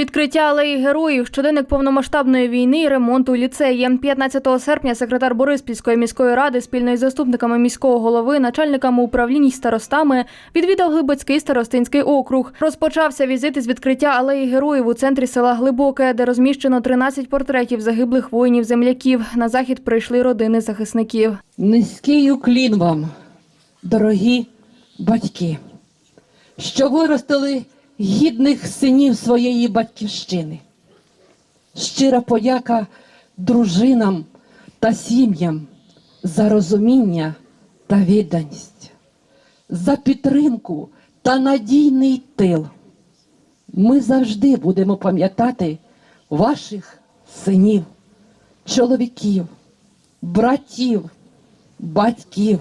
Відкриття алеї героїв, щоденник повномасштабної війни і ремонту ліцеї. 15 серпня секретар Бориспільської міської ради спільно із заступниками міського голови, начальниками управлінь і старостами відвідав Глибоцький старостинський округ. Розпочався візит із відкриття алеї героїв у центрі села Глибоке, де розміщено 13 портретів загиблих воїнів-земляків. На захід прийшли родини захисників. Низький уклін вам, дорогі батьки, що виростили гідних синів своєї батьківщини. Щира подяка дружинам та сім'ям за розуміння та відданість, за підтримку та надійний тил. Ми завжди будемо пам'ятати ваших синів, чоловіків, братів, батьків.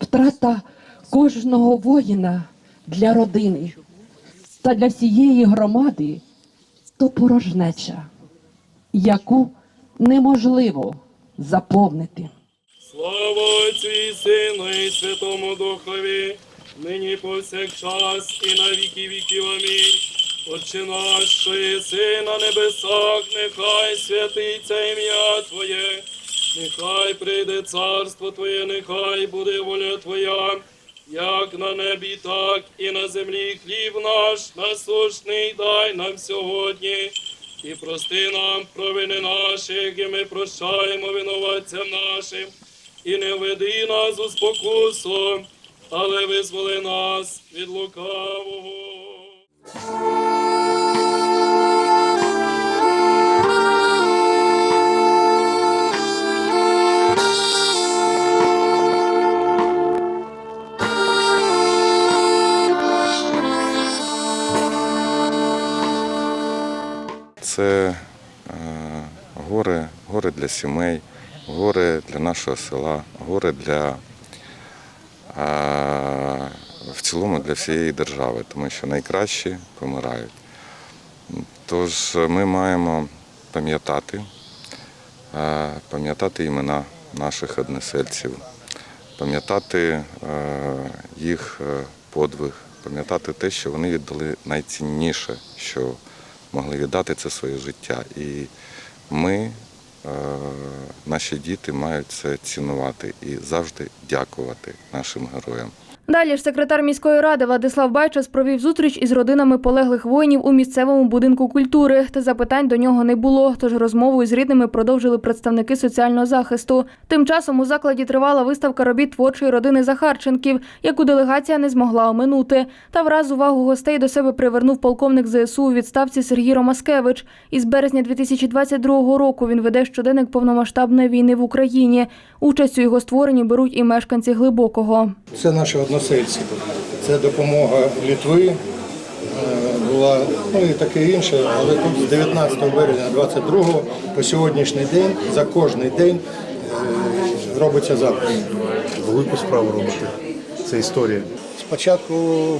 Втрата кожного воїна для родини та для всієї громади то порожнеча, яку неможливо заповнити. Слава Отцю і Сину і Святому Духові, нині повсякчас і на віки віків. Амінь. Отче наш, що єси на небесах, нехай святиться ім'я Твоє, нехай прийде царство Твоє, нехай буде воля Твоя, як на небі, так і на землі хліб наш насущний дай нам сьогодні. І прости нам провини наші, і ми прощаємо винуватцям нашим, і не веди нас у спокусу, але визволи нас від лукавого. Це е, гори, гори для сімей, гори для нашого села, гори для в цілому для всієї держави, тому що найкращі помирають. Тож ми маємо пам'ятати, е, пам'ятати імена наших односельців, пам'ятати е, їх е, подвиг, пам'ятати те, що вони віддали найцінніше, що могли віддати це своє життя. І ми, е, наші діти, мають це цінувати і завжди дякувати нашим героям. Далі ж секретар міської ради Владислав Байчас провів зустріч із родинами полеглих воїнів у місцевому будинку культури. Та запитань до нього не було. Тож розмову із рідними продовжили представники соціального захисту. Тим часом у закладі тривала виставка робіт творчої родини Захарченків, яку делегація не змогла оминути. Та враз увагу гостей до себе привернув полковник ЗСУ у відставці Сергій Ромаскевич. Із березня 2022 року він веде щоденник повномасштабної війни в Україні. Участь у його створенні беруть і мешканці глибокого. Це наші односельці. Це допомога Літви е, була, ну і таке інше, але тут з 19 березня 22 по сьогоднішній день, за кожний день е, робиться запис. велику справу робити. Це історія. З початку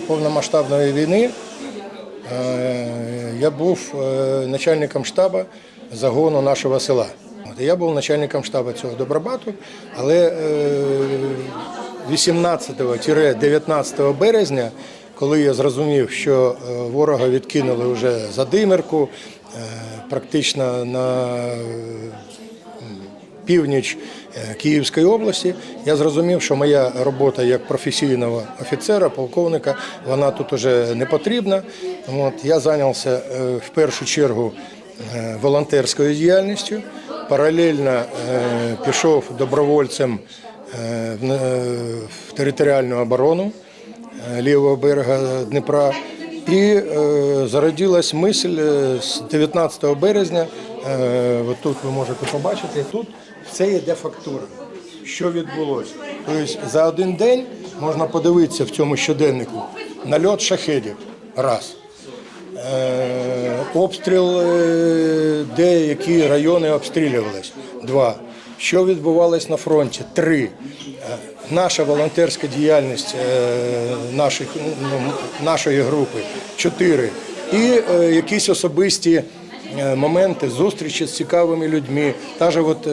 повномасштабної війни е, я був начальником штабу загону нашого села. Я був начальником штабу цього Добробату, але 18-19 березня, коли я зрозумів, що е, ворога відкинули вже за Димирку, е, практично на північ е, Київської області, я зрозумів, що моя робота як професійного офіцера, полковника, вона тут уже не потрібна. От, я зайнявся в першу чергу волонтерською діяльністю, паралельно пішов добровольцем в е, територіальну оборону е, лівого берега Дніпра. І е, зародилась мисль е, з 19 березня. Е, от тут ви можете побачити, тут все йде фактура. Що відбулося? Тобто за один день можна подивитися в цьому щоденнику нальот шахедів. Раз. Е, обстріл, е, деякі райони обстрілювались. Два. Що відбувалось на фронті? Три. Е, Наша волонтерська діяльність е, наших, ну, нашої групи. Чотири. І е, якісь особисті моменти зустрічі з цікавими людьми. Та же от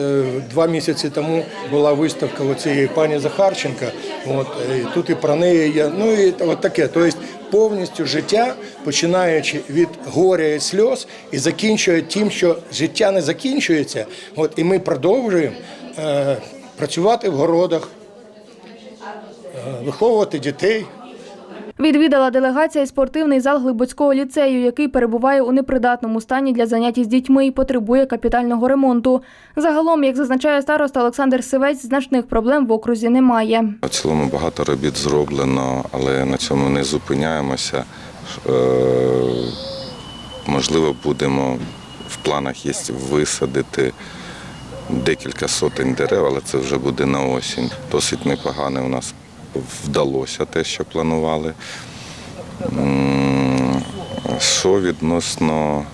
два місяці тому була виставка цієї пані Захарченка. От і тут і про неї є. Ну і от таке. Тобто повністю життя, починаючи від горя і сльоз і закінчує тим, що життя не закінчується. От, і ми продовжуємо е, працювати в городах, е, виховувати дітей. Відвідала делегація спортивний зал Глибоцького ліцею, який перебуває у непридатному стані для занять із дітьми і потребує капітального ремонту. Загалом, як зазначає староста Олександр Сивець, значних проблем в окрузі немає. В цілому багато робіт зроблено, але на цьому не зупиняємося. Е, Можливо, будемо в планах є висадити декілька сотень дерев, але це вже буде на осінь. Досить непогано у нас вдалося те, що планували. Що відносно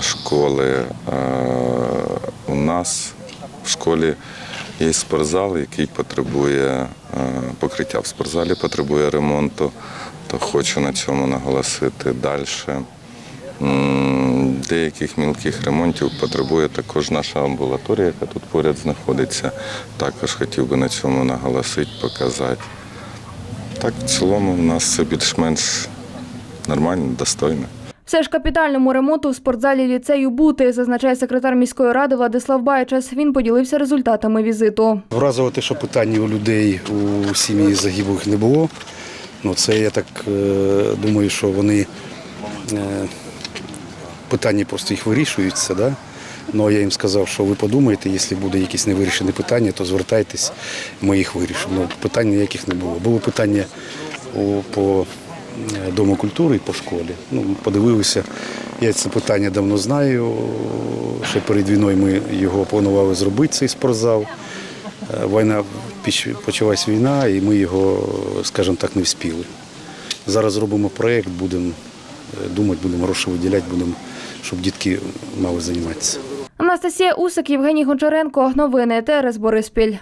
школи? У нас в школі є спортзал, який потребує покриття в спортзалі, потребує ремонту, то хочу на цьому наголосити далі. Деяких мілких ремонтів потребує також наша амбулаторія, яка тут поряд знаходиться. Також хотів би на цьому наголосити, показати. Так, в цілому, у нас все більш-менш нормально, достойно. Все ж капітальному ремонту в спортзалі ліцею бути, зазначає секретар міської ради Владислав Байчас. Він поділився результатами візиту. Вразило те, що питання у людей у сім'ї загиблих не було. Ну, це я так е, думаю, що вони е, питання просто їх вирішуються. Да? Ну, я їм сказав, що ви подумайте, якщо буде якісь невирішені питання, то звертайтесь, ми їх вирішимо. Ну, питань ніяких не було. Було питання по е, Дому культури і по школі. Ну, подивилися. Я це питання давно знаю. Ще перед війною ми його планували зробити, цей спортзал. Е, Війна почалась війна, і ми його, скажімо так, не вспіли. Зараз зробимо проєкт, будемо думати, будемо гроші виділяти, будемо, щоб дітки мали займатися. Анастасія Усик, Євгеній Гончаренко. Новини ТРС Бориспіль.